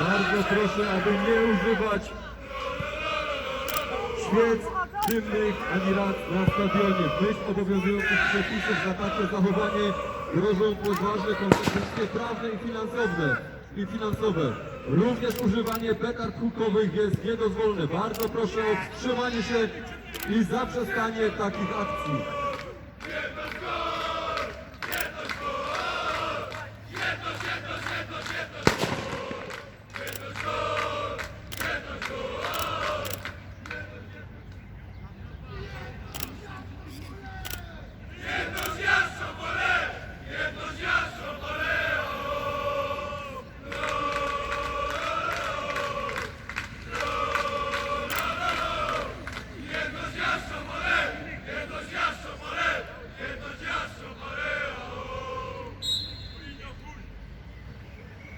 Bardzo proszę, aby nie używać świec dymnych ani rad na stadionie. W myśl obowiązujących przepisów za takie zachowanie grożą poważne konsekwencje prawne i finansowe. I finansowe. Również używanie petard hukowych jest niedozwolone. Bardzo proszę o wstrzymanie się i zaprzestanie takich akcji.